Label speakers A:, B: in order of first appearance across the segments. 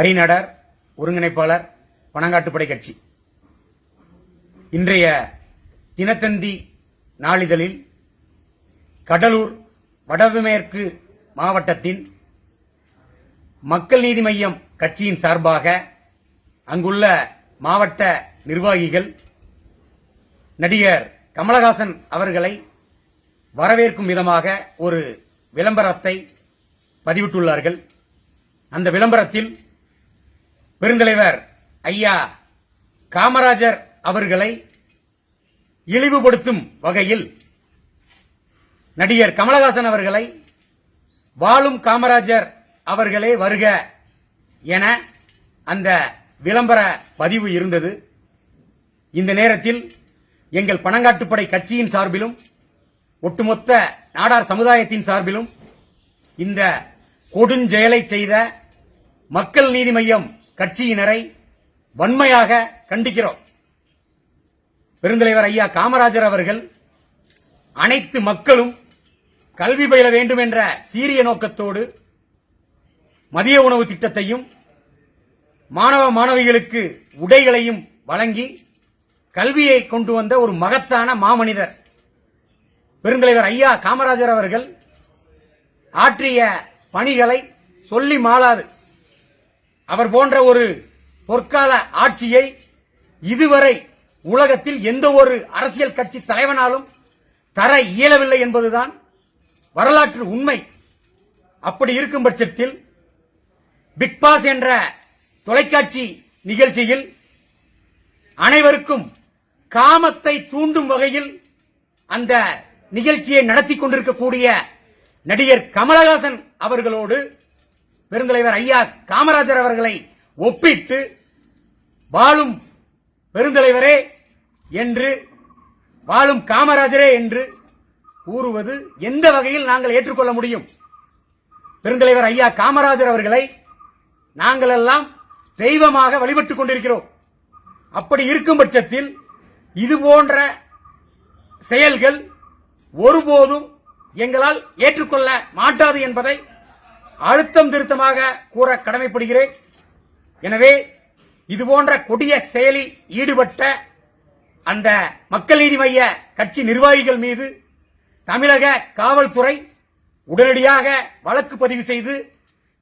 A: அரிநடர் ஒருங்கிணைப்பாளர் பனங்காட்டுப்படை கட்சி. இன்றைய தினத்தந்தி நாளிதழில் கடலூர் வடமேற்கு மாவட்டத்தின் மக்கள் நீதி மையம் கட்சியின் சார்பாக அங்குள்ள மாவட்ட நிர்வாகிகள் நடிகர் கமலஹாசன் அவர்களை வரவேற்கும் விதமாக ஒரு விளம்பரத்தை பதிவிட்டுள்ளார்கள். அந்த விளம்பரத்தில் பெருந்தலைவர் ஐயா காமராஜர் அவர்களை இழிவுபடுத்தும் வகையில் நடிகர் கமலஹாசன் அவர்களை வாழும் காமராஜர் அவர்களே வருக என அந்த விளம்பர பதிவு இருந்தது. இந்த நேரத்தில் எங்கள் பணங்காட்டுப்படை கட்சியின் சார்பிலும் ஒட்டுமொத்த நாடார் சமுதாயத்தின் சார்பிலும் இந்த கொடுஞ்செயலை செய்த மக்கள் நீதி மய்யம் கட்சியினரை வன்மையாக கண்டிக்கிறோம். பெருந்தலைவர் ஐயா காமராஜர் அவர்கள் அனைத்து மக்களும் கல்வி பயில வேண்டும் என்ற சீரிய நோக்கத்தோடு மதிய உணவு திட்டத்தையும் மாணவ மாணவிகளுக்கு உடைகளையும் வழங்கி கல்வியை கொண்டு வந்த ஒரு மகத்தான மாமனிதர் பெருந்தலைவர் ஐயா காமராஜர் அவர்கள் ஆற்றிய பணிகளை சொல்லி மாளாது. அவர் போன்ற ஒரு பொற்கால ஆட்சியை இதுவரை உலகத்தில் எந்த ஒரு அரசியல் கட்சி தலைவனாலும் தர இயலவில்லை என்பதுதான் வரலாற்று உண்மை. அப்படி இருக்கும் பட்சத்தில் பிக் பாஸ் என்ற தொலைக்காட்சி நிகழ்ச்சியில் அனைவருக்கும் காமத்தை தூண்டும் வகையில் அந்த நிகழ்ச்சியை நடத்தி கொண்டிருக்கக்கூடிய நடிகர் கமலஹாசன் அவர்களோடு பெருந்தலைவர் ஐயா காமராஜர் அவர்களை ஒப்பிட்டு வாழும் பெருந்தலைவரே என்று வாழும் காமராஜரே என்று கூறுவது எந்த வகையில் நாங்கள் ஏற்றுக்கொள்ள முடியும்? பெருந்தலைவர் ஐயா காமராஜர் அவர்களை நாங்கள் எல்லாம் தெய்வமாக வழிபட்டுக் கொண்டிருக்கிறோம். அப்படி இருக்கும் பட்சத்தில் இது போன்ற செயல்கள் ஒருபோதும் எங்களால் ஏற்றுக்கொள்ள மாட்டாது என்பதை அழுத்தம் திருத்தமாக கூற கடமைப்படுகிறேன். எனவே இதுபோன்ற கொடிய செயலில் ஈடுபட்ட அந்த மக்கள் நீதி மைய கட்சி நிர்வாகிகள் மீது தமிழக காவல்துறை உடனடியாக வழக்கு பதிவு செய்து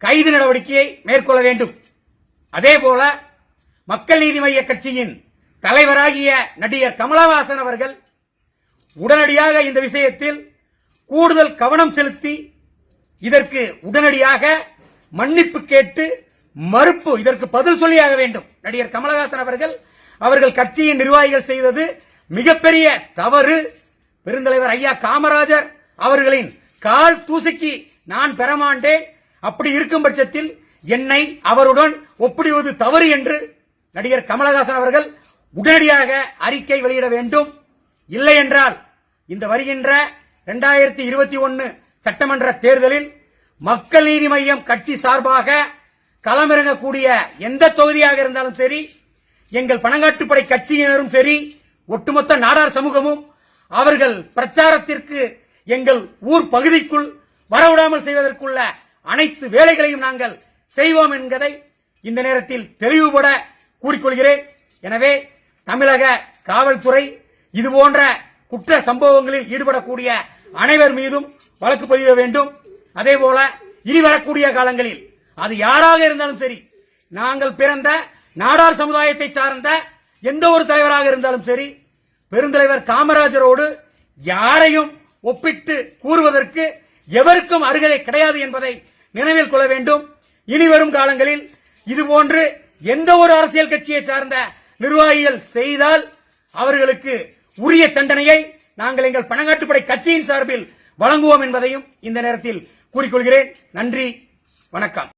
A: கைது நடவடிக்கையை மேற்கொள்ள வேண்டும். அதேபோல மக்கள் நீதி மைய கட்சியின் தலைவராகிய நடிகர் கமலஹாசன் அவர்கள் உடனடியாக இந்த விஷயத்தில் கூடுதல் கவனம் செலுத்தி இதற்கு உடனடியாக மன்னிப்பு கேட்டு மறுப்பு இதற்கு பதில் சொல்லியாக வேண்டும். நடிகர் கமலஹாசன் அவர்கள் அவர்கள் கட்சியின் நிர்வாகிகள் செய்தது மிகப்பெரிய தவறு. பெருந்தலைவர் ஐயா காமராஜர் அவர்களின் கால் தூசிக்கு நான் பெறமாண்டேன் அப்படி இருக்கும் பட்சத்தில் என்னை அவருடன் ஒப்பிடுவது தவறு என்று நடிகர் கமலஹாசன் அவர்கள் உடனடியாக அறிக்கை வெளியிட வேண்டும். இல்லை என்றால் இந்த வருகின்ற இரண்டாயிரத்தி இருபத்தி ஒன்னு சட்டமன்ற தேர்தலில் மக்கள் நீதி மையம் கட்சி சார்பாக களமிறங்கக்கூடிய எந்த தொகுதியாக இருந்தாலும் சரி எங்கள் பணங்காட்டுப்படை கட்சியினரும் சரி ஒட்டுமொத்த நாடார் சமூகமும் அவர்கள் பிரச்சாரத்திற்கு எங்கள் ஊர் பகுதிக்குள் வரவிடாமல் செய்வதற்குள்ள அனைத்து வேலைகளையும் நாங்கள் செய்வோம் என்பதை இந்த நேரத்தில் தெளிவுபட கூறிக்கொள்கிறேன். எனவே தமிழக காவல்துறை இதுபோன்ற குற்ற சம்பவங்களில் ஈடுபடக்கூடிய அனைவர் மீதும் வழக்கு பதிய வேண்டும். அதே போல இனி வரக்கூடிய காலங்களில் அது யாராக இருந்தாலும் சரி நாங்கள் பிறந்த நாடார் சமுதாயத்தை சார்ந்த எந்த ஒரு தலைவராக இருந்தாலும் சரி பெருந்தலைவர் காமராஜரோடு யாரையும் ஒப்பிட்டு கூறுவதற்கு எவருக்கும் அருகதை கிடையாது என்பதை நினைவில் கொள்ள வேண்டும். இனி வரும் காலங்களில் இதுபோன்று எந்த ஒரு அரசியல் கட்சியை சார்ந்த நிர்வாகிகள் செய்தால் அவர்களுக்கு உரிய தண்டனையை நாங்கள் எங்கள் பணங்காட்டுப்படை கட்சியின் சார்பில் வழங்குவோம் என்பதையும் இந்த நேரத்தில் கூறிக்கொள்கிறேன். நன்றி. வணக்கம்.